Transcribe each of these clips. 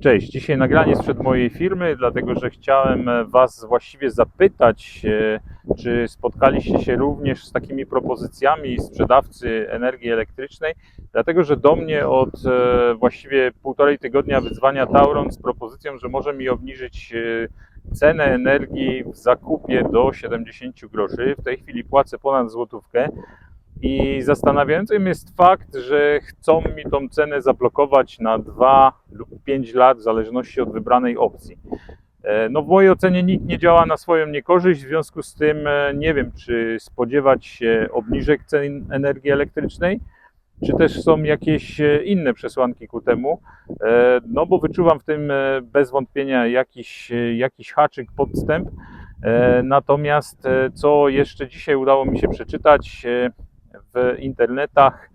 Cześć, dzisiaj nagranie sprzed mojej firmy, dlatego że chciałem e, Was właściwie zapytać, e, czy spotkaliście się również z takimi propozycjami sprzedawcy energii elektrycznej, dlatego że do mnie od e, właściwie półtorej tygodnia wyzwania Tauron z propozycją, że może mi obniżyć cenę energii w zakupie do 70 groszy. W tej chwili płacę ponad złotówkę. I zastanawiającym jest fakt, że chcą mi tą cenę zablokować na 2 lub 5 lat, w zależności od wybranej opcji. E, No w mojej ocenie nikt nie działa na swoją niekorzyść, w związku z tym e, nie wiem, czy spodziewać się obniżek cen energii elektrycznej, czy też są jakieś e, inne przesłanki ku temu. No bo wyczuwam w tym bez wątpienia jakiś, jakiś haczyk, podstęp. Natomiast co jeszcze dzisiaj udało mi się przeczytać, w internetach,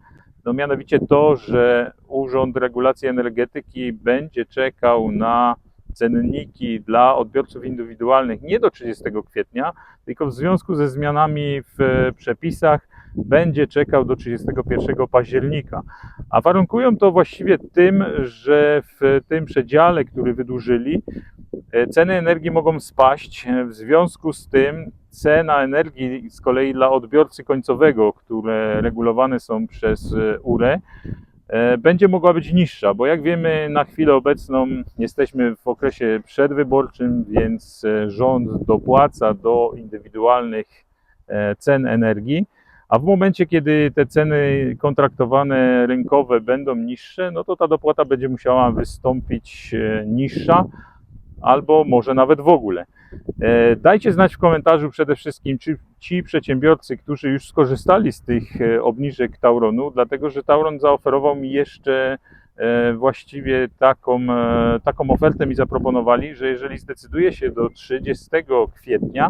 no mianowicie to, że Urząd Regulacji Energetyki będzie czekał na cenniki dla odbiorców indywidualnych nie do 30 kwietnia, tylko w związku ze zmianami w przepisach będzie czekał do 31 października. A warunkują to właściwie tym, że w tym przedziale, który wydłużyli, e, ceny energii mogą spaść. W związku z tym cena energii z kolei dla odbiorcy końcowego, które regulowane są przez e, URE, e, będzie mogła być niższa, bo jak wiemy, na chwilę obecną jesteśmy w okresie przedwyborczym, więc e, rząd dopłaca do indywidualnych e, cen energii. A w momencie, kiedy te ceny kontraktowane rynkowe będą niższe, no to ta dopłata będzie musiała wystąpić e, niższa, albo może nawet w ogóle. E, Dajcie znać w komentarzu przede wszystkim, czy ci przedsiębiorcy, którzy już skorzystali z tych e, obniżek Tauronu, dlatego że Tauron zaoferował mi jeszcze właściwie taką, taką ofertę mi zaproponowali, że jeżeli zdecyduję się do 30 kwietnia,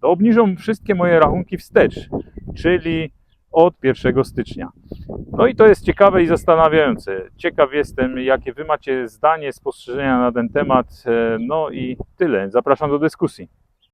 to obniżą wszystkie moje rachunki wstecz, czyli od 1 stycznia. No i to jest ciekawe i zastanawiające. Ciekaw jestem, jakie Wy macie zdanie, spostrzeżenia na ten temat. E, No i tyle. Zapraszam do dyskusji.